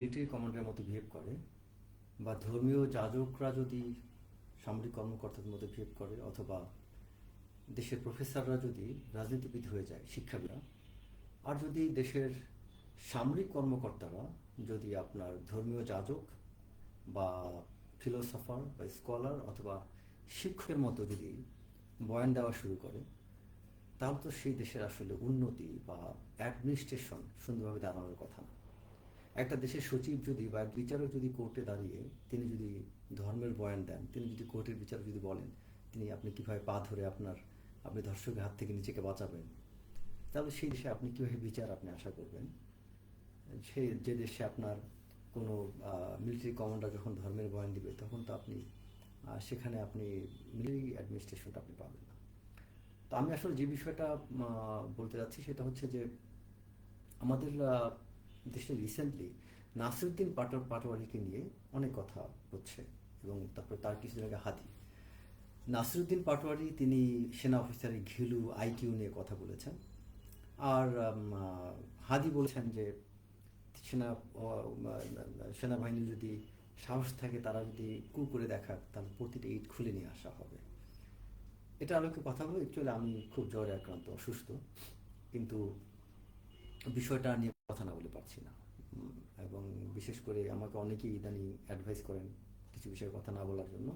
Military কমান্ডারের মতো behave করে বা ধর্মীয় যাজকরা যদি সামরিক কর্মকর্তাদের মতো বিহেভ করে অথবা দেশের প্রফেসররা যদি রাজনীতিবিদ হয়ে যায়, শিক্ষাবিদরা, আর যদি দেশের সামরিক কর্মকর্তারা যদি আপনার ধর্মীয় যাজক বা ফিলোসফার বা স্কলার অথবা শিক্ষকের মতো যদি বয়ান দেওয়া শুরু করে, তাহলে তো সেই দেশের আসলে উন্নতি বা অ্যাডমিনিস্ট্রেশন সুন্দরভাবে দাঁড়ানোর কথা না। একটা দেশের সচিব যদি বা বিচারক যদি কোর্টে দাঁড়িয়ে তিনি যদি ধর্মের বয়ান দেন, তিনি যদি কোর্টের বিচারক যদি বলেন, তিনি আপনি কীভাবে পা ধরে আপনার, আপনি ধর্ষকের হাত থেকে নিজেকে বাঁচাবেন, তাহলে সেই দেশে আপনি কীভাবে বিচার আপনি আশা করবেন? সেই যে দেশে আপনার কোনো মিলিটারি কমান্ডার যখন ধর্মের বয়ান দিবে, তখন তো আপনি সেখানে আপনি মিলিটারি অ্যাডমিনিস্ট্রেশনটা আপনি পাবেন না। তো আমি আসলে যে বিষয়টা বলতে যাচ্ছি সেটা হচ্ছে যে, আমাদের দেশে রিসেন্টলি নাসিরুদ্দিন পাটোয়ার পাটোয়ারিকে নিয়ে অনেক কথা হচ্ছে এবং তারপরে তার কিছুদিন আগে হাদি নাসিরুদ্দিন পাটোয়ারি তিনি সেনা অফিসারের ঘিলু আইকিউ নিয়ে কথা বলেছেন। আর হাদি বলেছেন যে সেনা সেনাবাহিনী যদি সাহস থাকে তারা যদি কু করে দেখাক, তাহলে প্রতিটা ইট খুলে নিয়ে আসা হবে। এটা আলোকে কথা বলে অ্যাকচুয়ালি আমি খুব জ্বরে আক্রান্ত, অসুস্থ। কিন্তু বিষয়টা নিয়ে কথা না বলে পারছি না। এবং বিশেষ করে আমাকে অনেকেই ইদানিং অ্যাডভাইস করেন কিছু বিষয়ে কথা না বলার জন্য।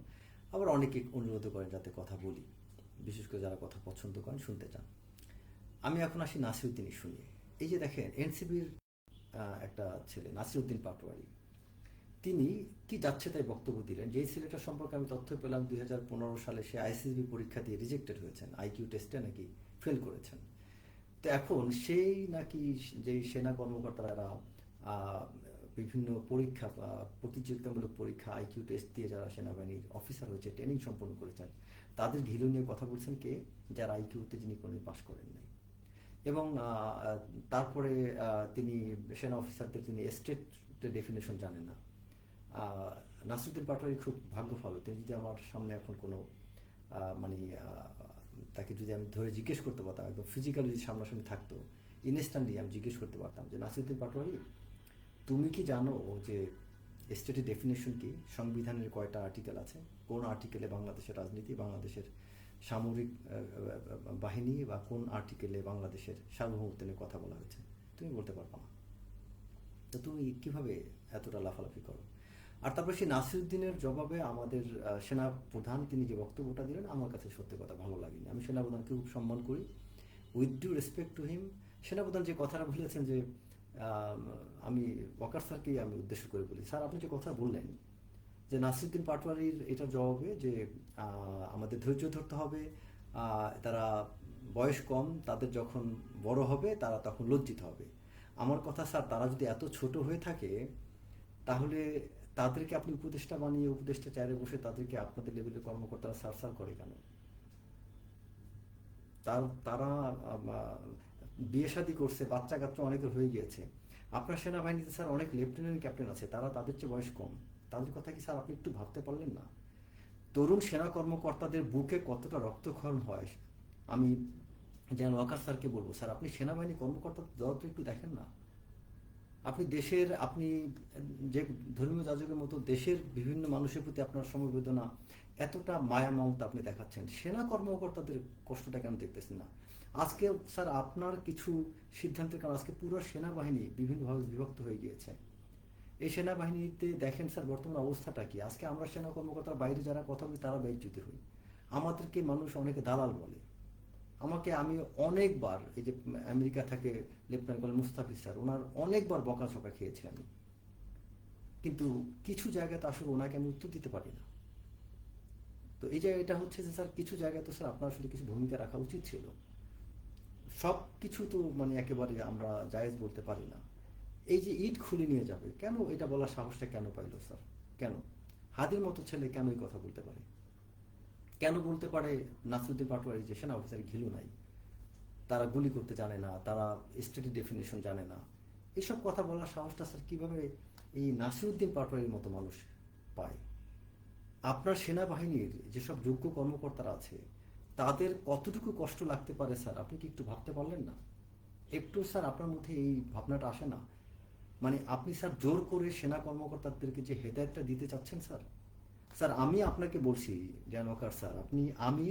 আবার অনেকে অনুরোধ করেন যাতে কথা বলি। বিশেষ করে যারা কথা পছন্দ করেন শুনতে চান। আমি এখন আসি নাসিরুদ্দিন ইস্যু নিয়ে। এই যে দেখেন এনসিবির একটা ছেলে, নাসিরুদ্দিন পাটোয়ারি, তিনি কি যাচ্ছে তাই বক্তব্য দিলেন? যেই ছেলেটা সম্পর্কে আমি তথ্য পেলাম দুই হাজার পনেরো সালে সে আইসিসবি পরীক্ষা দিয়ে রিজেক্টেড হয়েছেন। আইকিউ টেস্টে নাকি ফেল করেছেন। তো এখন সেই নাকি যে সেনা কর্মকর্তারা বিভিন্ন পরীক্ষা প্রতিযোগিতামূলক পরীক্ষা আইকিউ টেস্ট দিয়ে যারা সেনাবাহিনীর অফিসার হয়েছে ট্রেনিং সম্পন্ন করেছেন, তাদের ঘিলু নিয়ে কথা বলছেন কে? যারা আইকিউতে যিনি কোনো পাশ করেন নাই। এবং তারপরে তিনি সেনা অফিসারদের তিনি স্টেট ডেফিনেশন জানেন না। নাসরুদ্দিন পাটোয়ারি খুব ভাগ্য ভালো তিনি যদি আমার সামনে এখন কোনো মানে তাকে যদি আমি ধরে জিজ্ঞেস করতে পারতাম, একদম ফিজিক্যালি যদি সামনাসামনি থাকতো ইনস্ট্যান্টলি আমি জিজ্ঞেস করতে পারতাম যে, নাসরুদ্দিন পাটোয়ারি, তুমি কি জানো যে স্টেটের ডেফিনেশন কি? সংবিধানের কয়টা আর্টিকেল আছে? কোন আর্টিকেলে বাংলাদেশের রাজনীতি, বাংলাদেশের সামরিক বাহিনী বা কোন আর্টিকেলে বাংলাদেশের সার্বভৌমত্ব নিয়ে কথা বলা হয়েছে? তুমি বলতে পারব না। তো তুমি কীভাবে এতটা লাফালাফি করো? আর তারপরে সেই নাসিরুদ্দিনের জবাবে আমাদের সেনা প্রধান তিনি যে বক্তব্যটা দিলেন, আমার কাছে সত্যি কথা ভালো লাগেনি। আমি সেনা প্রধানকে খুব সম্মান করি। With due respect to him সেনাপ্রধান যে কথাটা বলেছেন যে আমি ওয়াকার স্যারকেই আমি উদ্দেশ্য করে বলি, স্যার, আপনি যে কথা বললেন যে নাসিরুদ্দিন পাটোয়ারির এটা জবাবে যে আমাদের ধৈর্য ধরতে হবে তারা বয়স কম, তাদের যখন বড় হবে, তারা তখন লজ্জিত হবে। আমার কথা, স্যার, তারা যদি এত ছোট হয়ে থাকে, তাহলে তাদেরকে আপনি উপদেষ্টা বানিয়ে, উপদেষ্টা চেয়ারে বসে তাদেরকে আপনাদের লেভেলের কর্মকর্তারা সার সার করে কেন? তার, তারা বিয়ে শাদী করছে বাচ্চা কাচ্চা অনেকের হয়ে গিয়েছে। আপনার সেনাবাহিনীতে স্যার অনেক লেফটেন্যান্ট ক্যাপ্টেন আছে, তারা তাদের চেয়ে বয়স কম। তাদের কথা কি স্যার আপনি একটু ভাবতে পারলেন না? তরুণ সেনা কর্মকর্তাদের বুকে কতটা রক্তক্ষরণ হয়, আমি যেন ওয়াকার স্যারকে বলব। স্যার, আপনি সেনাবাহিনী কর্মকর্তা যত একটু দেখেন না? আপনি দেশের, আপনি যে ধর্মীয় যাজকের মতো দেশের বিভিন্ন মানুষের প্রতি আপনার সমবেদনা এতটা মায়া মমতা আপনি দেখাচ্ছেন, সেনা কর্মকর্তাদের কষ্টটা কেন দেখতেছেন না? আজকে স্যার আপনার কিছু সিদ্ধান্তের কারণে আজকে পুরো সেনাবাহিনী বিভিন্নভাবে বিভক্ত হয়ে গিয়েছে। এই সেনাবাহিনীতে দেখেন স্যার বর্তমান অবস্থাটা কি? আজকে আমরা সেনা কর্মকর্তার বাইরে যারা কথা বলি, তারা বেজ্জুতি হই। আমাদেরকে মানুষ অনেকে দালাল বলে। আমাকে আমি অনেকবার এই যে আমেরিকা থেকে লেফটেন্যান্ট কর্নেল মুস্তাফিজ স্যার, ওনার অনেকবার বকাঝকা খেয়েছি আমি। কিন্তু কিছু জায়গাতে আসলে ওনাকে আমি উত্তর দিতে পারি না। তো এই জায়গাটা হচ্ছে যে স্যার, কিছু জায়গায় তো স্যার আপনার আসলে কিছু ভূমিকা রাখা উচিত ছিল। সব কিছু তো মানে একেবারে আমরা জায়েজ বলতে পারি না। এই যে ইট খুলে নিয়ে যাবে, কেন এটা বলার সাহসটা কেন পাইলো স্যার? কেন? হাদির মতো ছেলে কেন এই কথা বলতে পারে? কেন বলতে পারে নাসরুদ্দিন পাটোয়ারি যে সেনা অফিসার ঘিলু নাই? তারা গুলি করতে জানে না, তারা স্টেটি ডেফিনেশন জানে না। এসব কথা বলার সাহসটা স্যার কীভাবে এই নাসিরুদ্দিন পাটোয়ারির মতো মানুষ পায়? আপনার সেনাবাহিনীর যেসব যোগ্য কর্মকর্তারা আছে, তাদের কতটুকু কষ্ট লাগতে পারে স্যার? আপনি কি একটু ভাবতে পারলেন না? একটু স্যার আপনার মধ্যে এই ভাবনাটা আসে না? মানে আপনি স্যার জোর করে সেনা কর্মকর্তাদেরকে যে হেদায়তটা দিতে চাচ্ছেন স্যার স্যার, আমি আপনাকে বলছি জানকার স্যার, আপনি, আমি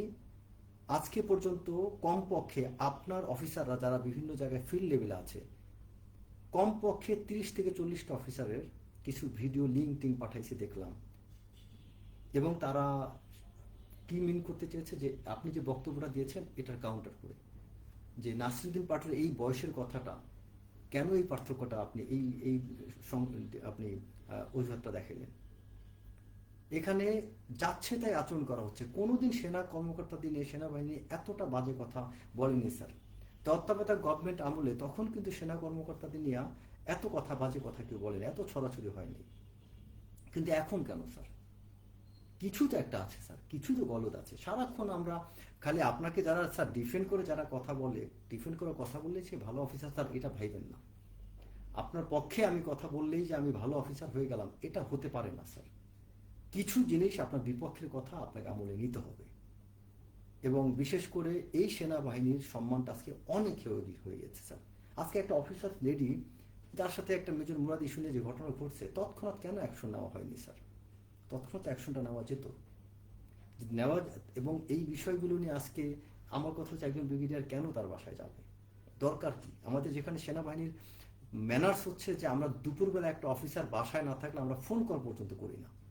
আজকে পর্যন্ত কমপক্ষে আপনার অফিসাররা যারা বিভিন্ন জায়গায় ফিল্ড লেভেলে আছে, কমপক্ষে তিরিশ থেকে চল্লিশটা অফিসারের কিছু ভিডিও লিঙ্ক টিঙ্ক পাঠাইছে দেখলাম। এবং তারা কি মিন করতে চেয়েছে যে, আপনি যে বক্তব্যটা দিয়েছেন, এটার কাউন্টার করে। যে নাসিরুদ্দিন পাঠের এই বয়সের কথাটা, কেন এই পার্থক্যটা আপনি এই এই আপনি অজুহাতটা দেখালেন এখানে যাচ্ছে তাই আচরণ করা হচ্ছে। কোনোদিন সেনা কর্মকর্তা দিনে সেনাবাহিনী এতটা বাজে কথা বলেনি, স্যার। তত্ত্বাবধায়ক গভর্নমেন্ট আমলে তখন কিন্তু সেনা কর্মকর্তাদের নিয়ে এত কথা, বাজে কথা কেউ বলেনি, এত ছড়াছড়ি হয়নি। কিন্তু এখন কেন, স্যার? কিছু তো একটা আছে, স্যার। কিছু তো গলদ আছে। সারাক্ষণ আমরা খালি আপনাকে যারা, স্যার ডিফেন্ড করে যারা কথা বলে ডিফেন্ড করে কথা বললে সে ভালো অফিসার স্যার, এটা ভাইবেন না। আপনার পক্ষে আমি কথা বললেই যে আমি ভালো অফিসার হয়ে গেলাম, এটা হতে পারে না, স্যার। কিছু জিনিস আপনার বিপক্ষের কথা আপনাকে আমলে নিতে হবে। এবং বিশেষ করে এই সেনাবাহিনীর সম্মানটা আজকে অনেক হেয় গেছে, স্যার। আজকে একটা অফিসার লেডি যার সাথে একটা মেজর মুরাদ নিয়ে যে ঘটনা ঘটছে, তৎক্ষণাৎ কেন অ্যাকশন নেওয়া হয়নি, স্যার? তৎক্ষণাৎ অ্যাকশনটা নেওয়া যেত। নেওয়া এবং এই বিষয়গুলো নিয়ে আজকে আমার কথা হচ্ছে একজন ব্রিগেডিয়ার কেন তার বাসায় যাবে? দরকার কি? আমাদের যেখানে সেনাবাহিনীর ম্যানার্স হচ্ছে যে আমরা দুপুরবেলা একটা অফিসার বাসায় না থাকলে আমরা ফোন কল পর্যন্ত করি না।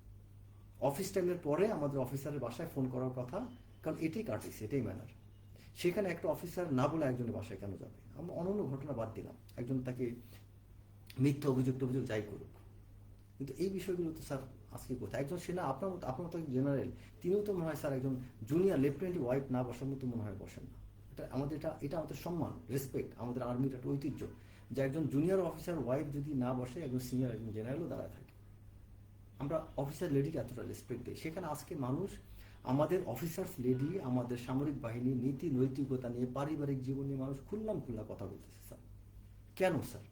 অফিস টাইমের পরে আমাদের অফিসারের বাসায় ফোন করার কথা, কারণ এটাই কাটিস এটাই ম্যানার সেখানে একটা অফিসার না বলে একজনের বাসায় কেন যাবে? আমরা অনন্য ঘটনা বাদ দিলাম। একজন তাকে মিথ্যা অভিযোগ অভিযোগ যাই করুক। কিন্তু এই বিষয়গুলো তো স্যার আজকে কোথায় একজন সেনা আপনার মতো আপনার মতো জেনারেল তিনিও তো মনে হয় স্যার একজন জুনিয়র লেফটেন্যান্ট ওয়াইফ না বসার মতো মনে হয় বসেন না। এটা আমাদের এটা এটা আমাদের সম্মান রেসপেক্ট আমাদের আর্মির একটা ঐতিহ্য যে একজন জুনিয়র অফিসার ওয়াইফ যদি না বসে, একজন সিনিয়র একজন জেনারেলও দাঁড়ায় থাকে। আমরা অফিসার লেডিকে এতটা রেসপেক্ট দিই। সেখানে আজকে মানুষ, আমাদের অফিসার্স লেডি আমাদের সামরিক বাহিনী, নীতি, নৈতিকতা নিয়ে, পারিবারিক জীবন নিয়ে মানুষ খুললাম খুল্লা কথা বলতেছে, স্যার। কেন, স্যার?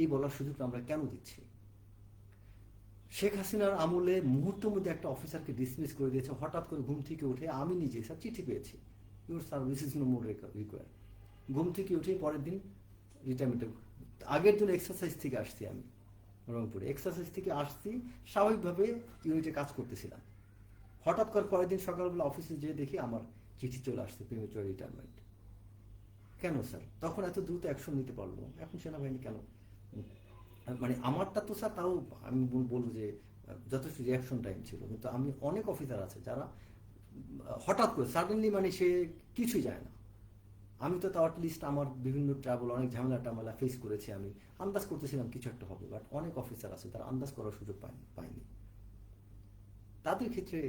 এই বলার সুযোগটা আমরা কেন দিচ্ছি? শেখ হাসিনার আমলে মুহূর্তের মধ্যে একটা অফিসারকে ডিসমিস করে দিয়েছে, হঠাৎ করে ঘুম থেকে উঠে আমি নিজে, স্যার, চিঠি পেয়েছি। Your service is no more require ঘুম থেকে উঠে পরের দিন রিটায়ারমেন্টে আগের দিন এক্সারসাইজ থেকে আসছি আমি। রংপুরে। এক্সারসাইজ থেকে আসছি, স্বাভাবিকভাবে ইউনিটে কাজ করতেছিলাম। হঠাৎ করে পরের দিন সকালবেলা অফিসে যেয়ে দেখি আমার চিঠি চলে আসছে প্রিমেচুয়ার রিটায়ারমেন্ট কেন স্যার তখন এত দ্রুত অ্যাকশন নিতে পারল? এখন সেনাবাহিনী কেন? মানে আমারটা তো স্যার তাও আমি বলব যে, যথেষ্ট রিয়াকশন টাইম ছিল। কিন্তু আমি অনেক অফিসার আছে যারা হঠাৎ করে সাডেনলি মানে সে কিছুই যায় না। আমি তো তাও অ্যাটলিস্ট আমার বিভিন্ন ট্রাভেল অনেক ঝামেলা টামেলা ফেস করেছি আমি। আন্দাজ করতেছিলাম কিছু একটা হবে বাট অনেক অফিসার আছে, তারা আন্দাজ করার সুযোগ পায়নি। তাদের ক্ষেত্রে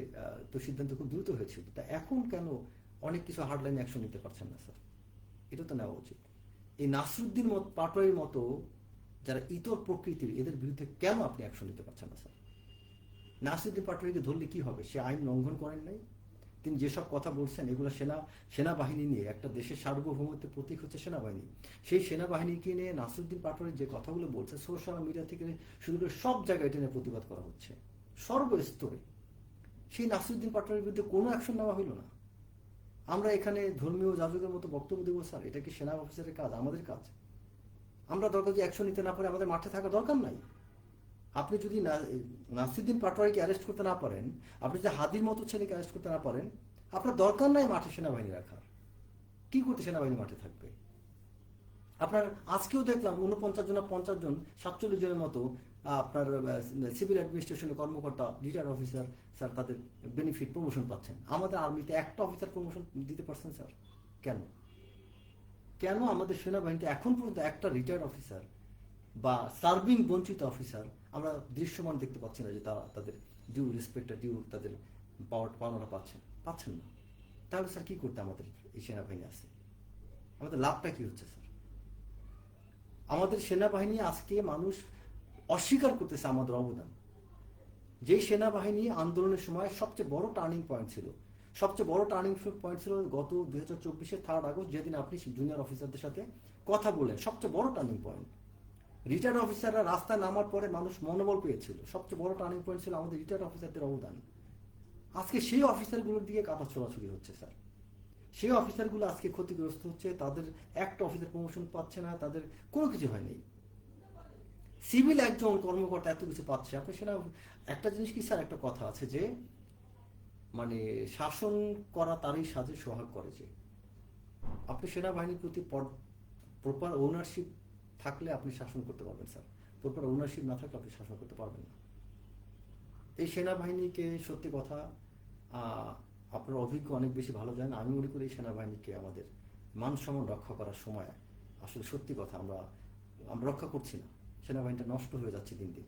তো সিদ্ধান্ত খুব দ্রুত হয়েছিল। তা এখন কেন অনেক কিছু হার্ডলাইন অ্যাকশন নিতে পারছেন না স্যার এটা তো নেওয়া উচিত। এই নাসরুদ্দিন মত পাটোয়ারির মতো যারা ইতর প্রকৃতির, এদের বিরুদ্ধে কেন আপনি অ্যাকশন নিতে পারছেন না স্যার নাসরুদ্দিন পাটোয়ারিকে ধরলে কি হবে? সে আইন লঙ্ঘন করেন নাই? তিনি যেসব কথা বলছেন, এগুলো সেনা, সেনাবাহিনী নিয়ে, একটা দেশের সার্বভৌমত্বের প্রতীক হচ্ছে সেনাবাহিনী। সেই সেনাবাহিনীকে নিয়ে নাসরুদ্দিন পাটোয়ারি যে কথাগুলো বলছে সোশ্যাল মিডিয়া থেকে শুরু করে সব জায়গায় এটা নিয়ে প্রতিবাদ করা হচ্ছে। সর্বস্তরে। সেই নাসরুদ্দিন পাটোয়ারির বিরুদ্ধে কোনো অ্যাকশন নেওয়া হলো না। আমরা এখানে ধর্মীয় যাজকের মতো বক্তব্য দেবো, স্যার। এটা কি সেনা অফিসারের কাজ? আমাদের কাজ। আমরা দরকার যে অ্যাকশন নিতে না পারে, আমাদের মাঠে থাকা দরকার নাই। আপনি যদি নাসিরুদ্দিন পাটোয়ারিকে অ্যারেস্ট করতে না পারেন, আপনি যদি হাদির মতো ছেলেকে অ্যারেস্ট করতে না পারেন, আপনার দরকার নাই মাঠে সেনাবাহিনী রাখার। কি করতে সেনাবাহিনী মাঠে থাকবে? আপনার আজকেও দেখলাম উনপঞ্চাশ জন পঞ্চাশ জন, সাতচল্লিশ জনের মতো আপনার সিভিল অ্যাডমিনিস্ট্রেশনের কর্মকর্তা রিটায়ার অফিসার স্যার তাদের বেনিফিট প্রমোশন পাচ্ছেন। আমাদের আর্মিতে একটা অফিসার প্রমোশন দিতে পারছেন স্যার কেন? কেন আমাদের সেনাবাহিনীতে এখন পর্যন্ত একটা রিটায়ার্ড অফিসার বা সার্ভিং বঞ্চিত অফিসার আমরা দৃশ্যমান দেখতে পাচ্ছি না যে তারা তাদের ডিউ রেসপেক্টটা ডিউ তাদের পাওয়ার পাওনাটা পাচ্ছেন পাচ্ছেন না। তাহলে স্যার কি করতে আমাদের এই সেনাবাহিনী আছে? আমাদের লাভটা কি হচ্ছে স্যার আমাদের সেনাবাহিনী আজকে মানুষ অস্বীকার করতেছে আমাদের অবদান। যেই সেনাবাহিনী আন্দোলনের সময় সবচেয়ে বড় টার্নিং পয়েন্ট ছিল, সবচেয়ে বড় টার্নিং পয়েন্ট ছিল গত দুই হাজার চব্বিশের থার্ড আগস্ট, যেদিন আপনি জুনিয়র অফিসারদের সাথে কথা বললেন সবচেয়ে বড় টার্নিং পয়েন্ট রিটায়ার্ড অফিসাররা রাস্তায় নামার পরে মানুষ মনোবল পেয়েছিল। সবচেয়ে বড় টার্নিং পয়েন্ট ছিল আমাদের রিটার্ন অফিসারদের অবদান। আজকে সেই অফিসারগুলোর দিকে কাটা ছোড়াছুড়ি হচ্ছে, স্যার। সেই অফিসারগুলো আজকে ক্ষতিগ্রস্ত হচ্ছে, তাদের একটা অফিসার প্রমোশন পাচ্ছে না, তাদের কোনো কিছু হয়নি। সিভিল একজন কর্মকর্তা এত কিছু পাচ্ছে। আপনি সেনা একটা জিনিস কি, স্যার, একটা কথা আছে যে মানে শাসন করা তারই সাথে সোহাগ করে যে। আপনি সেনাবাহিনীর প্রতি প্রপার ওনারশিপ থাকলে আপনি শাসন করতে পারবেন, স্যার। প্রপার ওনারশিপ না থাকলে আপনি শাসন করতে পারবেন না। এই সেনাবাহিনীকে সত্যি কথা আপনার অভিজ্ঞ অনেক বেশি ভালো জানেন। আমি মনে করি এই সেনাবাহিনীকে আমাদের মানসম্মান রক্ষা করার সময় আসলে সত্যি কথা আমরা আমরা রক্ষা করছি না। সেনাবাহিনীটা নষ্ট হয়ে যাচ্ছে দিন দিন।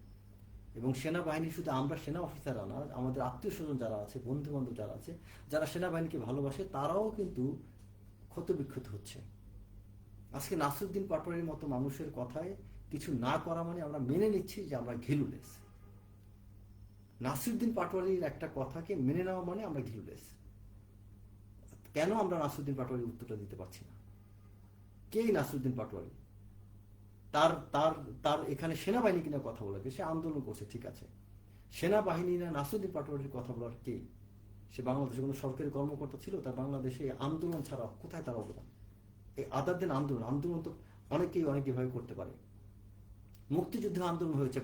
এবং সেনাবাহিনী শুধু আমরা সেনা অফিসাররা না, আমাদের আত্মীয় স্বজন যারা আছে বন্ধু বান্ধব যারা আছে, যারা সেনাবাহিনীকে ভালোবাসে, তারাও কিন্তু ক্ষতবিক্ষত হচ্ছে। আজকে নাসরুদ্দিন পাটোয়ারির মতো মানুষের কথায় কিছু না করা মানে আমরা মেনে নিচ্ছি যে আমরা ঘিলুলেস নাসিরুদ্দিন পাটোয়ারির একটা কথাকে মেনে নেওয়া মানে আমরা ঘিলুলেস কেন আমরা নাসিরুদ্দিন পাটোয়ারির উত্তরটা দিতে পারছি না? কে নাসিরুদ্দিন পাটোয়ারি? তার তার তার এখানে সেনাবাহিনী কিনা কথা বলে সে আন্দোলন করছে, ঠিক আছে। সেনাবাহিনী না নাসিরুদ্দিন পাটোয়ারির কথা বলার কে? সে বাংলাদেশে কোনো সরকারি কর্মকর্তা ছিল? তার বাংলাদেশে আন্দোলন ছাড়া কোথায় তার অবদান? এই আদার দিন আন্দোলন আন্দোলন তো অনেকেই, অনেকে ভাবে করতে পারে। মুক্তিযুদ্ধ আন্দোলন হয়েছে,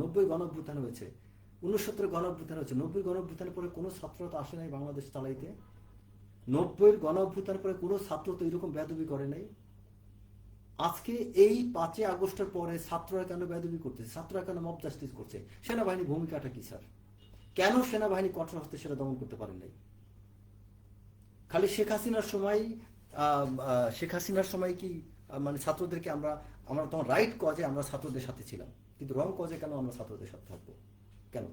নব্বই গণঅভ্যুত্থান হয়েছে, উনসত্তর গণঅভ্যুত্থান হয়েছে, নব্বই গণঅভ্যুত্থানের পরে কোনো ছাত্র তো আসে নাই বাংলাদেশ চালাইতে। নব্বইয়ের গণঅভ্যুত্থানের পরে কোনো ছাত্র তো এরকম বেদবি করে নাই। আজকে এই পাঁচই আগস্টের পরে ছাত্ররা কেন বেদবি করতেছে? ছাত্ররা কেন মব জাস্টিস করছে? সেনাবাহিনীর ভূমিকাটা কি, স্যার? কেন সেনাবাহিনী কঠোর হস্তে সেটা দমন করতে পারেন নাই? খালি শেখ হাসিনার সময় শেখ হাসিনার সময় কি মানে ছাত্রদেরকে আমরা আমরা তখন রাইট কজে আমরা ছাত্রদের সাথে ছিলাম। কিন্তু রং কজে কেন আমরা ছাত্রদের সাথে থাকব? কেন?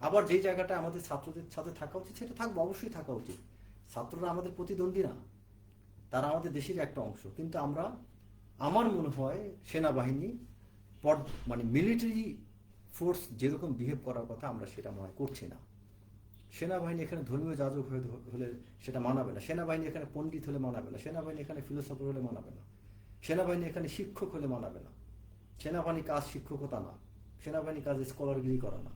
আবার যে জায়গাটা আমাদের ছাত্রদের সাথে থাকা উচিত, সেটা থাকব, অবশ্যই থাকা উচিত। ছাত্ররা আমাদের প্রতিদ্বন্দ্বী না। তারা আমাদের দেশের একটা অংশ। কিন্তু আমরা, আমার মনে হয় সেনাবাহিনী মানে মিলিটারি ফোর্স যেরকম বিহেভ করার কথা আমরা সেটা মনে হয় করছি না। সেনাবাহিনী এখানে ধর্মীয় যাজক হয়ে হলে সেটা মানাবে না। সেনাবাহিনী এখানে পণ্ডিত হলে মানাবে না। সেনাবাহিনী এখানে ফিলোসফার হলে মানাবে না। সেনাবাহিনী এখানে শিক্ষক হলে মানাবে না। সেনাবাহিনী কাজ শিক্ষকতা না। সেনাবাহিনী কাজ স্কলারগিরি করা না।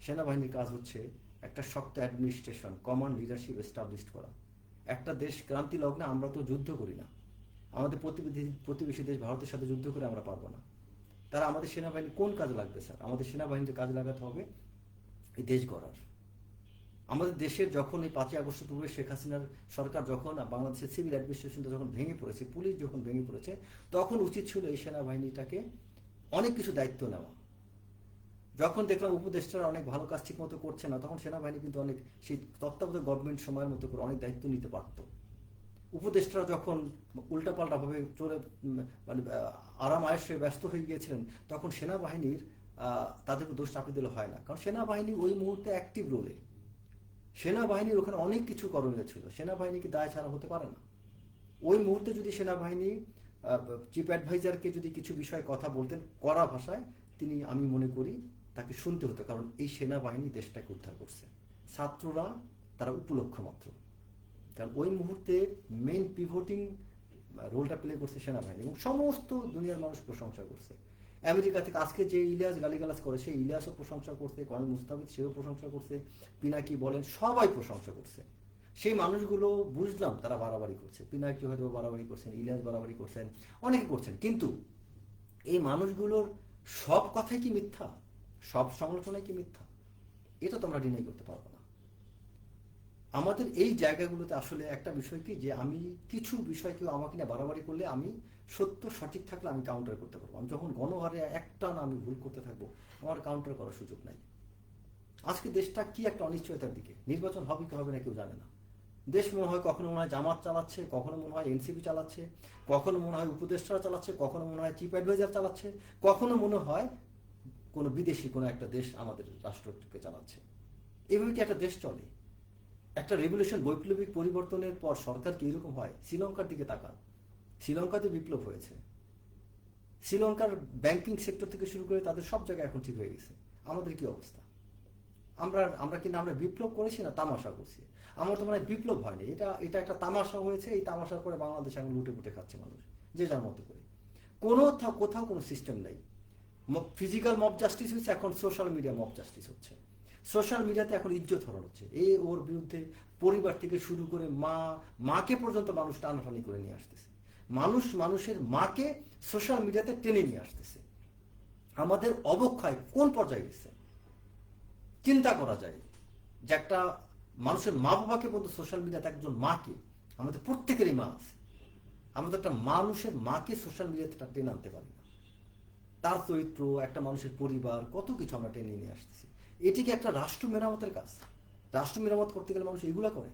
সেনাবাহিনীর কাজ হচ্ছে একটা শক্ত অ্যাডমিনিস্ট্রেশন কমন লিডারশিপ এস্টাবলিশ করা। একটা দেশ ক্রান্তি লগ্নে আমরা তো যুদ্ধ করি না। আমাদের প্রতিবেশী প্রতিবেশী দেশ ভারতের সাথে যুদ্ধ করে আমরা পারব না। তারা আমাদের সেনাবাহিনী কোন কাজে লাগবে, স্যার? আমাদের সেনাবাহিনীতে কাজে লাগাতে হবে এই দেশ গড়ার। আমাদের দেশের যখন এই পাঁচই আগস্ট পূর্বে শেখ হাসিনার সরকার যখন বাংলাদেশের সিভিল অ্যাডমিনিস্ট্রেশনটা যখন ভেঙে পড়েছে পুলিশ যখন ভেঙে পড়েছে তখন উচিত ছিল এই সেনাবাহিনীটাকে অনেক কিছু দায়িত্ব নেওয়া। যখন দেখলাম উপদেষ্টারা অনেক ভালো কাজ ঠিক মতো করছে না তখন সেনাবাহিনী কিন্তু অনেক সেই তত্ত্বাবধায়ক গভর্নমেন্ট সময়ের মতো করে অনেক দায়িত্ব নিতে পারত। উপদেষ্টারা যখন উল্টাপাল্টাভাবে চলে মানে আরাম আয়েসে ব্যস্ত হয়ে গিয়েছিলেন তখন সেনাবাহিনীর আহ, তাদেরকে দোষ চাপিয়ে দিলে হয় না। কারণ সেনাবাহিনী ওই মুহূর্তে অ্যাক্টিভ রোলে সেনাবাহিনীর ওখানে অনেক কিছু করণীয় ছিল। সেনাবাহিনীকে দায় ছাড়া হতে পারে না? ওই মুহূর্তে যদি সেনাবাহিনী চিফ অ্যাডভাইজারকে যদি কিছু বিষয়ে কথা বলতেন কড়া ভাষায়, তিনি আমি মনে করি তাকে শুনতে হতো, কারণ এই সেনাবাহিনী দেশটাকে উদ্ধার করছে। ছাত্ররা তারা উপলক্ষ মাত্র। কারণ ওই মুহূর্তে মেইন পিভটিং রোলটা প্লে করছে সেনাবাহিনী এবং সমস্ত দুনিয়ার মানুষ প্রশংসা করছে। আমেরিকা থেকে আজকে যে ইলিয়াস গালিগালাজ করে, সেই ইলিয়াসও প্রশংসা করছে কর্নেল মুস্তাফিজ সেও প্রশংসা করছে, পিনাকি বলেন, সবাই প্রশংসা করছে। সেই মানুষগুলো বুঝলাম তারা বাড়াবাড়ি করছে। পিনাকি হয়তো বাড়াবাড়ি করছেন, ইলিয়াস বাড়াবাড়ি করছেন, অনেকে করছেন। কিন্তু এই মানুষগুলোর সব কথাই কি মিথ্যা? সব সমালোচনাই কি মিথ্যা? এটা তোমরা ডিনাই করতে পারব না। আমাদের এই জায়গাগুলোতে আসলে একটা বিষয় কি, যে আমি কিছু বিষয় কেউ আমাকে নিয়ে বাড়াবাড়ি করলে আমি সত্য সঠিক থাকলে আমি কাউন্টার করতে পারব। আমি যখন গণহারে একটা না আমি ভুল করতে থাকব, আমার কাউন্টার করার সুযোগ নাই। আজকে দেশটা কি একটা অনিশ্চয়তার দিকে? নির্বাচন হবে কি হবে না কেউ জানে না। দেশ মনে হয় কখনো মনে হয় জামাত চালাচ্ছে, কখনো মনে হয় এনসিপি চালাচ্ছে, কখনো মনে হয় উপদেষ্টারা চালাচ্ছে, কখনো মনে হয় চিফ অ্যাডভাইজার চালাচ্ছে, কখনো মনে হয় কোনো বিদেশি কোনো একটা দেশ আমাদের রাষ্ট্রকে চালাচ্ছে। এভাবে কি একটা দেশ চলে? একটা রেভলিউশন বৈপ্লবিক পরিবর্তনের পর সরকার কি এরকম হয়? শ্রীলঙ্কার দিকে তাকান। শ্রীলঙ্কাতে বিপ্লব হয়েছে। শ্রীলঙ্কার ব্যাংকিং সেক্টর থেকে শুরু করে তাদের সব জায়গায় এখন ঠিক হয়ে গেছে। আমাদের কি অবস্থা? আমরা আমরা কিন্তু আমরা বিপ্লব করেছি না তামাশা করছি? আমার তো মনে বিপ্লব হয়নি। এটা এটা একটা তামাশা হয়েছে, এই তামাশার পরে বাংলাদেশ এখন লুটে পুটে খাচ্ছে মানুষ, যে যার মতো করে। কোনো কোথাও কোনো সিস্টেম নেই। ফিজিক্যাল মব জাস্টিস হচ্ছে, এখন সোশ্যাল মিডিয়া মব জাস্টিস হচ্ছে। সোশ্যাল মিডিয়াতে এখন ইজ্জত হরণ হচ্ছে। এ, ওর বিরুদ্ধে পরিবার থেকে শুরু করে মা, মাকে পর্যন্ত মানুষ টানাটানি করে নিয়ে আসতেছে। মানুষ মানুষের মাকে সোশ্যাল মিডিয়াতে টেনে নিয়ে আসতেছে। আমাদের অবক্ষয় কোন পর্যায়ে গেছে? চিন্তা করা যায় যে একটা মানুষের মা বাবাকে বলতে সোশ্যাল মিডিয়াতে একজন মাকে, আমাদের প্রত্যেকেরই মা আছে। আমাদের একটা মানুষের মাকে সোশ্যাল মিডিয়াতে টেনে আনতে পারি না। তার চরিত্র, একটা মানুষের পরিবার, কত কিছু আমরা টেনে নিয়ে আসতেছি। এটি কি একটা রাষ্ট্র মেরামতের কাজ? রাষ্ট্র মেরামত করতে গেলে মানুষ এগুলা করে?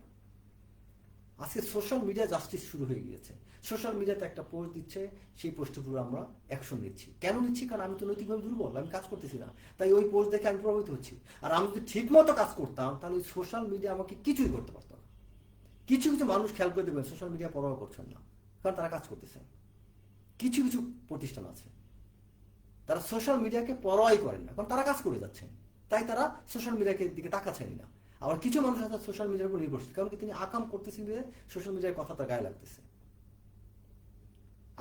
আজকে সোশ্যাল মিডিয়া জাস্টিস শুরু হয়ে গিয়েছে। সোশ্যাল মিডিয়াতে একটা পোস্ট দিচ্ছে, সেই উপর আমরা অ্যাকশন নিচ্ছি। কেন নিচ্ছি? কারণ আমি তো নৈতিকভাবে দুর্বল, আমি কাজ করতেছি না। তাই ওই পোস্ট দেখে আমি প্রভাবিত হচ্ছি। আর আমি যদি ঠিক মতো কাজ করতাম, তাহলে ওই সোশ্যাল মিডিয়া আমাকে কিছুই করতে পারতো না। কিছু কিছু মানুষ খেয়াল করে দেবেন সোশ্যাল মিডিয়া পরোয়া করছেন না। কারণ তারা কাজ করতেছেন কিছু কিছু প্রতিষ্ঠান আছে। তারা সোশ্যাল মিডিয়াকে পরোয়াই করেন না। কারণ তারা কাজ করে যাচ্ছেন তাই তারা সোশ্যাল মিডিয়াকে দিকে তাকাচ্ছেনই না। আবার কিছু মানুষ আছে সোশ্যাল মিডিয়ার উপর নির্ভরশীল। কারণ কি তিনি আকাম করতেছেন যে সোশ্যাল মিডিয়ার কথা তার গায়ে লাগতেছে।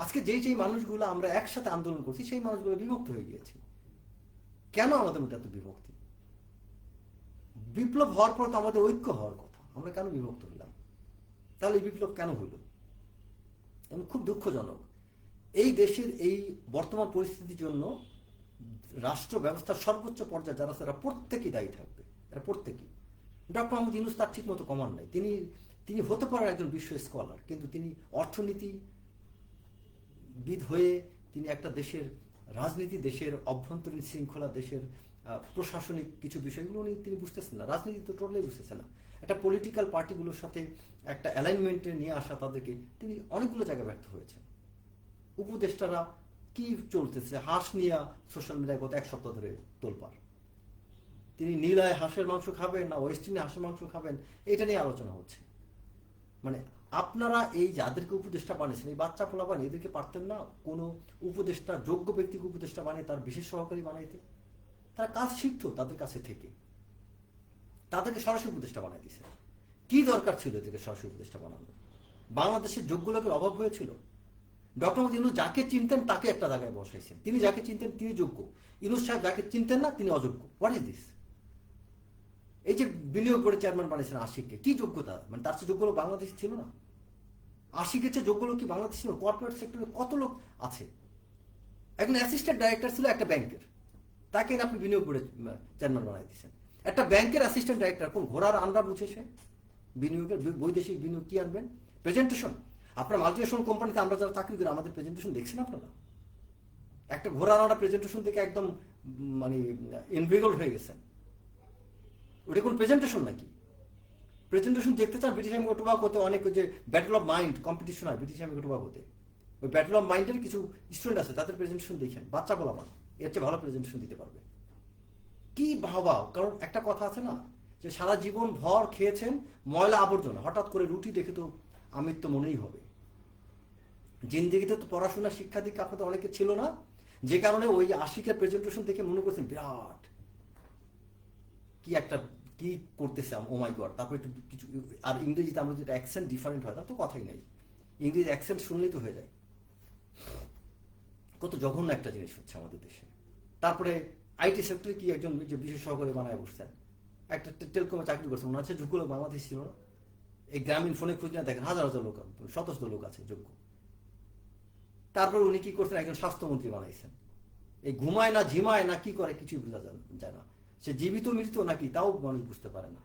আজকে যেই যেই মানুষগুলো আমরা একসাথে আন্দোলন করছি, সেই মানুষগুলো বিভক্ত হয়ে গিয়েছে। কেন আমাদের মধ্যে এত বিভক্তি? বিপ্লব হওয়ার পর তো আমাদের ঐক্য হওয়ার কথা। আমরা কেন বিভক্ত হইলাম তাহলে বিপ্লব কেন হইল এবং খুব দুঃখজনক, এই দেশের এই বর্তমান পরিস্থিতির জন্য রাষ্ট্র ব্যবস্থার সর্বোচ্চ পর্যায়ে যারা তারা প্রত্যেকেই দায়ী থাকবে। এরা প্রত্যেকেই। ডক্টর মোহাম্মদ ইউনুস তার ঠিক মতো কমান নাই। তিনি তিনি হতে পারেন একজন বিশ্ব স্কলার কিন্তু তিনি অর্থনীতি বিদ হয়ে তিনি একটা দেশের রাজনীতি, দেশের অভ্যন্তরীণ শৃঙ্খলা, দেশের প্রশাসনিক কিছু বিষয়গুলো উনি, তিনি বুঝতেছেন না। রাজনীতি তো টোটালি বুঝতেছেন না। একটা পলিটিক্যাল পার্টিগুলোর সাথে একটা অ্যালাইনমেন্টে নিয়ে আসা তাদেরকে তিনি অনেকগুলো জায়গায় ব্যর্থ হয়েছেন। উপদেষ্টারা কি চলতেছে? হাঁস নিয়ে সোশ্যাল মিডিয়ায় গত এক সপ্তাহ ধরে তোলপার তিনি নীলায় হাঁসের মাংস খাবেন না ওয়েস্টিনে হাঁসের মাংস খাবেন, এটা নিয়ে আলোচনা হচ্ছে। মানে আপনারা এই যাদেরকে উপদেষ্টা বানিয়েছেন, এই বাচ্চা পোলা বানিয়ে এদেরকে পারতেন না? কোনো উপদেষ্টা, যোগ্য ব্যক্তিকে উপদেষ্টা বানিয়ে তার বিশেষ সহকারী বানাইতে? তারা কাজ শিখতো তাদের কাছে থেকে। তাদেরকে সরাসরি উপদেষ্টা বানাই দিয়েছে। কি দরকার ছিল এদেরকে সরাসরি উপদেষ্টা বানানো বাংলাদেশের যোগ্য লোকের অভাব হয়েছিল। ডক্টর মোহাম্মদ ইউনুস যাকে চিনতেন তাকে একটা জায়গায় বসাইছেন। তিনি যাকে চিনতেন তিনি যোগ্য। ইউনুস সাহেব যাকে চিনতেন না তিনি অযোগ্য। হোয়াট ইজ দিস এই যে বিনিয়োগ করে চেয়ারম্যান বানিয়েছেন আশিককে, কি যোগ্যতা? মানে তার চেয়ে যোগ্য লোক বাংলাদেশে ছিল না। আশিকের চেয়ে যোগ্য লোক কি বাংলাদেশ ছিল? কর্পোরেট সেক্টরে কত লোক আছে? একজন অ্যাসিস্ট্যান্ট ডাইরেক্টর ছিল একটা ব্যাংকের তাকে আপনি বিনিয়োগ করে চেয়ারম্যান বানাই দিয়েছেন। একটা ব্যাংকের অ্যাসিস্ট্যান্ট ডাইরেক্টর কোন ঘোড়ার আন্ডা বুঝে সে? বিনিয়োগের বৈদেশিক বিনিয়োগ কি আনবেন? প্রেজেন্টেশন আপনার মাল্টিনেশনাল কোম্পানিতে আমরা যারা চাকরি করি, আমাদের প্রেজেন্টেশন দেখছেন আপনারা? একটা ঘোড়ার আন্ডা প্রেজেন্টেশন থেকে একদম মানে ইনভিগল হয়ে গেছেন। ওটা কোন প্রেজেন্টেশন নাকি? প্রেজেন্টেশন দেখতে চান ব্রিটিশ আমেরিকা টোবাকোতে অনেক যে ব্যাটল অফ মাইন্ড কম্পিটিশন হয় ব্রিটিশ আমেরিকা টোবাকোতে ওই ব্যাটল অফ মাইন্ডের কিছু স্টুডেন্ট আছে, তাদের প্রেজেন্টেশন দেখেন। বাচ্চা বলা মান এর চেয়ে ভালো প্রেজেন্টেশন দিতে পারবে। কি ভাবা কারণ একটা কথা আছে না, যে সারা জীবন ভর খেয়েছেন ময়লা আবর্জনা, হঠাৎ করে রুটি দেখে তো আমির তো মনেই হবে। জিন্দিগিতে তো পড়াশোনা, শিক্ষা দিকে আপনাদের অনেকে ছিল না, যে কারণে ওই আশিকের প্রেজেন্টেশন দেখে মনে করছেন, বিরাট। কি একটা কি করতেছে? ও মাই গড তারপরে একটু কিছু, আর ইংরেজিতে আমরা যদি অ্যাকসেন্ট ডিফারেন্ট হয় তার তো কথাই নাই। ইংরেজি অ্যাকসেন্ট শুনলেই তো হয়ে যায়। কত জঘন্য একটা জিনিস হচ্ছে আমাদের দেশে। তারপরে আইটি সেক্টরে কি একজন যে বিশেষ বানায় বসছেন? একটা টেলিকমে চাকরি করছেন মনে হচ্ছে যোগ্য লোক বাংলাদেশ ছিল না? এই গ্রামীণ ফোনে খুঁজে না দেখেন, হাজার হাজার লোক, শত শত লোক আছে, যোগ্য। তারপর উনি কি করছেন? একজন স্বাস্থ্যমন্ত্রী বানাইছেন। এই ঘুমায় না, ঝিমায় না, কি করে? কিছুই বোঝা যায় না। সে জীবিত মৃত নাকি তাও মানুষ বুঝতে পারে না।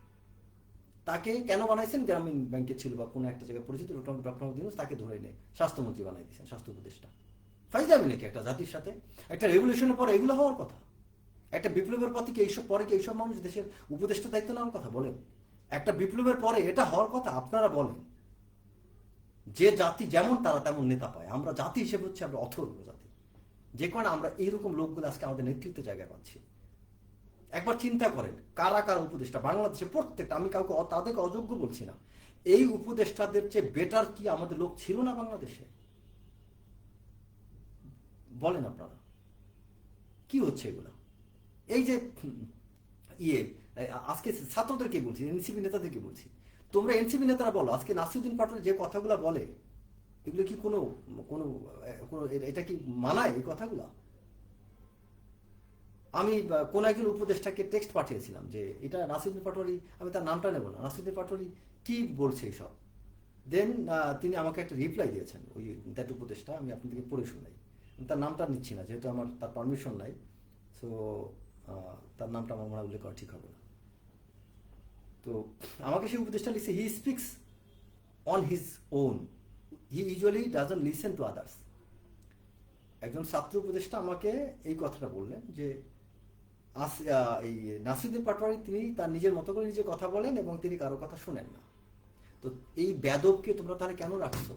তাকে কেন বানাইছেন? গ্রামীণ ব্যাংকে ছিল বা কোনো একটা জায়গায় পরিচিত ডক্টর ইউনূস তাকে ধরে নেয়। স্বাস্থ্যমন্ত্রী বানাই দিয়েছেন, স্বাস্থ্য উপদেষ্টা। ফাইজামি নাকি একটা জাতির সাথে? একটা রেভলিউশনের পরে এগুলো হওয়ার কথা। একটা বিপ্লবের পথে কি এইসব পরে কি এইসব মানুষ দেশের উপদেষ্টা দায়িত্ব নেওয়ার কথা বলেন একটা বিপ্লবের পরে এটা হওয়ার কথা আপনারা বলেন। যে জাতি যেমন তারা তেমন নেতা পায়। আমরা জাতি হিসেবে হচ্ছে আমরা অথর্ব জাতি। যে কারণে আমরা এইরকম লোকগুলো আজকে আমাদের নেতৃত্ব জায়গায় পাচ্ছি। একবার চিন্তা করেন, কারা কারা উপদেষ্টা? বাংলাদেশে প্রত্যেকটা, আমি কাউকে তাদেরকে অযোগ্য বলছি না। এই উপদেষ্টাদের চেয়ে বেটার কি আমাদের লোক ছিল না বাংলাদেশে? বলেন আপনারা। কি হচ্ছে এগুলো? এই যে ইয়ে আজকে ছাত্রদেরকে বলছি? এনসিপি নেতাদেরকে বলছি? তোমরা এনসিপি নেতারা বলো, আজকে নাসিরুদ্দিন পাটোয়ারি যে কথাগুলো বলে, এগুলো কি কোনো কোনো কোনো এটা কি মানায় এই কথাগুলো? আমি কোন একজন উপদেষ্টাকে টেক্সট পাঠিয়েছিলাম যে এটা নাসিরুদ্দিন পাটোয়ারি, আমি তার নামটা নেব না। নাসিরুদ্দিন পাটোয়ারি কি বলছে এইসব দেন তিনি আমাকে একটা রিপ্লাই দিয়েছেন, ওই দ্যাট উপদেষ্টা, আমি আপনাদেরকে পড়ে শোনাই। তার নামটা নিচ্ছি না, যেহেতু আমার তার পারমিশন নাই। সো তার নামটা আমার মনে উল্লেখ করা ঠিক হবে না। তো আমাকে সেই উপদেশটা লিখছে he speaks on his own he usually doesn't listen to others একজন ছাত্র উপদেষ্টা আমাকে এই কথাটা বললেন যে এই নাসিরুদ্দিন পাটোয়ারি তিনি তার নিজের মতো করে নিজে কথা বলেন এবং তিনি কারও কথা শোনেন না। তো এই বেদবকে তোমরা তাহলে কেন রাখছো?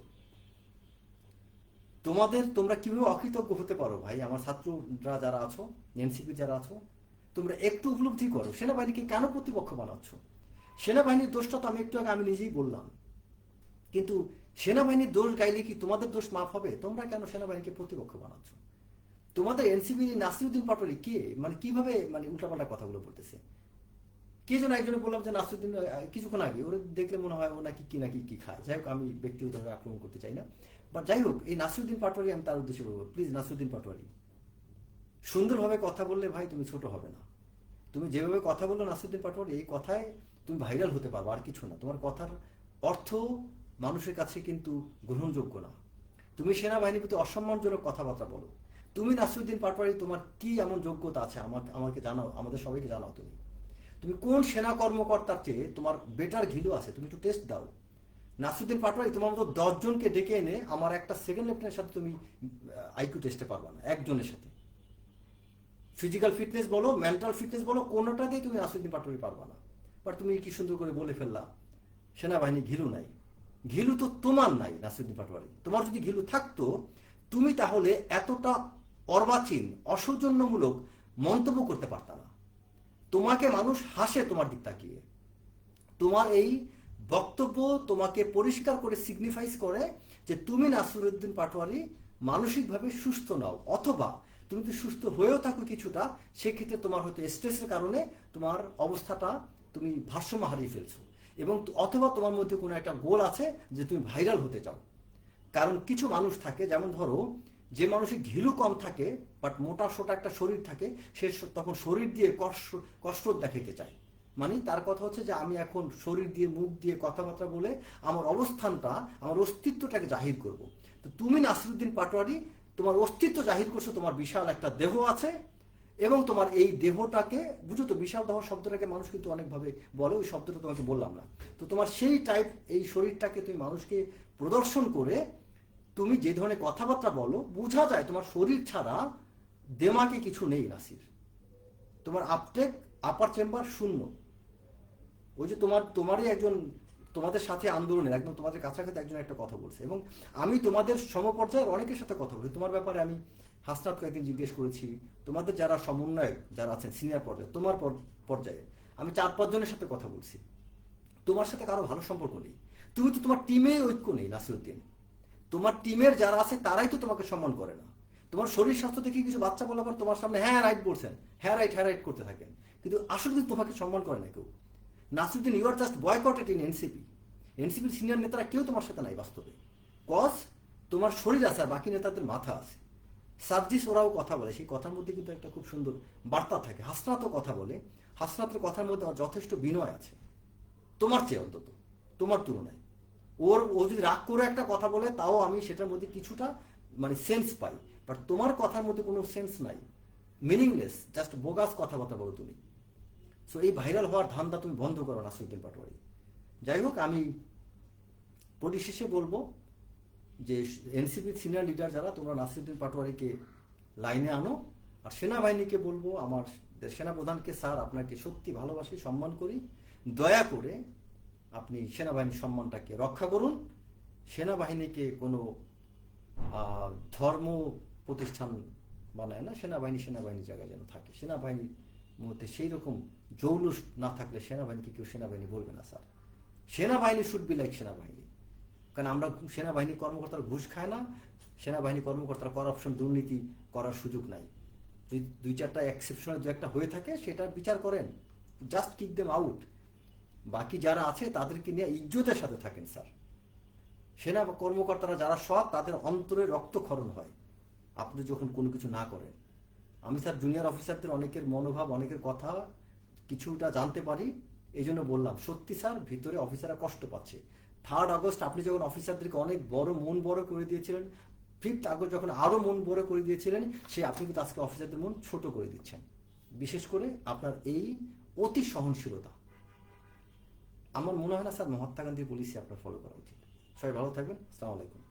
তোমাদের তোমরা কীভাবে অকৃতজ্ঞ হতে পারো ভাই? আমার ছাত্ররা যারা আছো এনসিপি যারা আছো, তোমরা একটু উপলব্ধি করো। সেনাবাহিনীকে কেন প্রতিপক্ষ বানাচ্ছ? সেনাবাহিনীর দোষটা তো আমি একটু আগে আমি নিজেই বললাম। কিন্তু সেনাবাহিনীর দোষ গাইলে কি তোমাদের দোষ মাফ হবে? তোমরা কেন সেনাবাহিনীকে প্রতিপক্ষ বানাচ্ছ? তোমাদের এনসিপি নাসিরুদ্দিন পাটোয়ারি কে? মানে কীভাবে মানে উল্টাপাল্টা কথাগুলো বলতেছে? কে যেন একজনে বললাম যে নাসিরুদ্দিন কিছুক্ষণ আগে। ওরা দেখলে মনে হয় ও নাকি কি নাকি কি খায়। যাই হোক, আমি ব্যক্তিগতভাবে আক্রমণ করতে চাই না। বাট যাই হোক, এই নাসিরুদ্দিন পাটোয়ারি আমি তার উদ্দেশ্যে বলব প্লিজ নাসিরুদ্দিন পাটোয়ারি। সুন্দরভাবে কথা বললে ভাই তুমি ছোট হবে না। তুমি যেভাবে কথা বলল নাসিরুদ্দিন পাটোয়ারি, এই কথায় তুমি ভাইরাল হতে পারবে, আর কিছু না। তোমার কথার অর্থ মানুষের কাছে কিন্তু গ্রহণযোগ্য না। তুমি সেনাবাহিনীর প্রতি অসম্মানজনক কথাবার্তা বলো। তুমি নাসিরুদ্দিন পাটোয়ারি, তোমার কি এমন যোগ্যতা আছে? আমাকে আমাকে জানাও, আমাদের সবাইকে জানাও তুমি। তুমি কোন সেনা কর্মকর্তার চেয়ে তোমার বেটার ঘিলু আছে? তুমি একটু টেস্ট দাও। নাসিরুদ্দিন পাটোয়ারি, তোমার মতো দশজনকে ডেকে এনে আমার একটা সেকেন্ড লেফটেন্যান্টের সাথে তুমি আইকিউ টেস্টে পারবা না, একজনের সাথে। ফিজিক্যাল ফিটনেস বলো মেন্টাল ফিটনেস বলো, কোনোটাতেই তুমি নাসিরুদ্দিন পাটোয়ারি পারবা না। বাট তুমি কি সুন্দর করে বলে ফেললা, সেনাবাহিনী ঘিলু নাই। ঘিলু তো তোমার নাই, নাসিরুদ্দিন পাটোয়ারি। তোমার যদি ঘিলু থাকতো, তুমি তাহলে এতটা অর্বাচীন, অসৌজন্যমূলক মন্তব্য করতে পারতা না। তোমাকে মানুষ হাসে তোমার দিক তাকিয়ে। তোমার এই বক্তব্য তোমাকে পরিষ্কার করে সিগনিফাইস করে যে তুমি নাসিরুদ্দিন পাটোয়ারি মানসিকভাবে সুস্থ নাও, অথবা তুমি যদি সুস্থ হয়েও থাকো কিছুটা, সেক্ষেত্রে তোমার হয়তো স্ট্রেসের কারণে তোমার অবস্থাটা তুমি ভারসাম্য হারিয়ে ফেলছো। এবং অথবা তোমার মধ্যে কোনো একটা গোল আছে যে তুমি ভাইরাল হতে চাও। কারণ কিছু মানুষ থাকে, যেমন ধরো যে মানুষের ঘিলু কম থাকে বাট মোটা সোটা একটা শরীর থাকে, সে তখন শরীর দিয়ে কষ্ট কসরত দেখাইতে চায়। মানে তার কথা হচ্ছে যে আমি এখন শরীর দিয়ে, মুখ দিয়ে কথাবার্তা বলে আমার অবস্থানটা, আমার অস্তিত্বটাকে জাহির করব। তো তুমি নাসিরুদ্দিন পাটোয়ারি, তোমার অস্তিত্ব জাহির করছ, তোমার বিশাল একটা দেহ আছে, এবং তোমার এই দেহটাকে, বুঝো তো বিশাল দেহ শব্দটাকে মানুষ কিন্তু অনেকভাবে বলে, ওই শব্দটা তোমাকে বললাম না। তো তোমার সেই টাইপ এই শরীরটাকে তুমি মানুষকে প্রদর্শন করে তুমি যে ধরনের কথাবার্তা বলো, বোঝা যায় তোমার শরীর ছাড়া দেমাকে কিছু নেই, নাসির। তোমার আপটেক আপার চেম্বার শূন্য। ওই যে তোমার, তোমারই একজন, তোমাদের সাথে আন্দোলনের, একদম তোমাদের কাছাকাছি একজন একটা কথা বলছে। এবং আমি তোমাদের সমপর্যায়ের অনেকের সাথে কথা বলি। তোমার ব্যাপারে আমি হাসনাতকে একদিন জিজ্ঞেস করেছি। তোমাদের যারা সমন্বয়ক, যারা আছেন সিনিয়র পর্যায়ে, তোমার পর- পর্যায়ে, আমি চার পাঁচজনের সাথে কথা বলছি। তোমার সাথে কারও ভালো সম্পর্ক নেই। তুমি তো তোমার টিমে ঐক্য নেই, নাসিরুদ্দিন। তোমার টিমের যারা আছে, তারাই তো তোমাকে সম্মান করে না। তোমার শরীর স্বাস্থ্য দেখে কিছু বাচ্চা বলা পর তোমার সামনে হ্যাঁ রাইট বলছেন। হ্যাঁ রাইট হ্যাঁ রাইট করতে থাকেন। কিন্তু আসলে কিন্তু তোমাকে সম্মান করে না কেউ। Nasiruddin you are just boycotted in NCP এনসিপির সিনিয়র নেতারা কেউ তোমার সাথে নাই বাস্তবে। কজ তোমার শরীর আছে আর বাকি নেতাদের মাথা আছে। সার্জিস ওরাও কথা বলে। সেই কথার মধ্যে কিন্তু একটা খুব সুন্দর বার্তা থাকে। হাসনাতও কথা বলে। হাসনাতের কথার মধ্যে আমার যথেষ্ট বিনয় আছে। তোমার চেয়ে অন্তত। তোমার তুলনায়। ওর, ও যদি রাগ করে একটা কথা বলে, তাও আমি সেটার মধ্যে কিছুটা মানে সেন্স পাই। বাট তোমার কথার মধ্যে কোনো সেন্স নাই। মিনিংলেস জাস্ট বোগাস কথাবার্তা বলো তুমি। সো এই ভাইরাল হওয়ার ধান্দা তুমি বন্ধ করো না নাসিরুদ্দিন পাটোয়ারি। যাই হোক, আমি পরিশেষে বলব যে এনসিপির সিনিয়র লিডার যারা, তোমরা নাসিরুদ্দিন পাটোয়ারিকে লাইনে আনো। আর সেনাবাহিনীকে বলব, আমার সেনাপ্রধানকে স্যার, আপনাকে সত্যি ভালোবাসি, সম্মান করি। দয়া করে আপনি সেনাবাহিনীর সম্মানটাকে রক্ষা করুন। সেনাবাহিনীকে কোনো ধর্ম প্রতিষ্ঠান বানায় না, সেনাবাহিনী সেনাবাহিনীর জায়গায় যেন থাকে। সেনাবাহিনীর মধ্যে সেই রকম জৌলুস না থাকলে সেনাবাহিনীকে কেউ সেনাবাহিনী বলবে না, স্যার। সেনাবাহিনী শুড বি লাইক সেনাবাহিনী। কারণ আমরা সেনাবাহিনী কর্মকর্তারা ঘুষ খায় না, সেনাবাহিনী কর্মকর্তারা করাপশন দুর্নীতি করার সুযোগ নাই। দুই চারটা এক্সেপশনাল দু একটা হয়ে থাকে, সেটা বিচার করেন। জাস্ট কিক দেম আউট বাকি যারা আছে, তাদেরকে নিয়ে ইজ্জতের সাথে থাকেন, স্যার। সেনা কর্মকর্তারা যারা সৎ, তাদের অন্তরে রক্তক্ষরণ হয়। আপনি যখন কোনো কিছু না করেন, আমি স্যার জুনিয়র অফিসারদের অনেকের মনোভাব, অনেকের কথা কিছুটা জানতে পারি এই জন্য বললাম, সত্যি স্যার, ভিতরে অফিসাররা কষ্ট পাচ্ছে। থার্ড আগস্ট আপনি যখন অফিসারদেরকে অনেক বড় মন বড় করে দিয়েছিলেন ফিফথ আগস্ট যখন আরও মন বড় করে দিয়েছিলেন, সে আপনি কিন্তু আজকে অফিসারদের মন ছোট করে দিচ্ছেন। বিশেষ করে আপনার এই অতি সহনশীলতা। আমার মনে হয় না স্যার মহাত্মা গান্ধীর পলিসি আপনার ফলো করা উচিত। সবাই ভালো থাকবেন, আসসালামু আলাইকুম।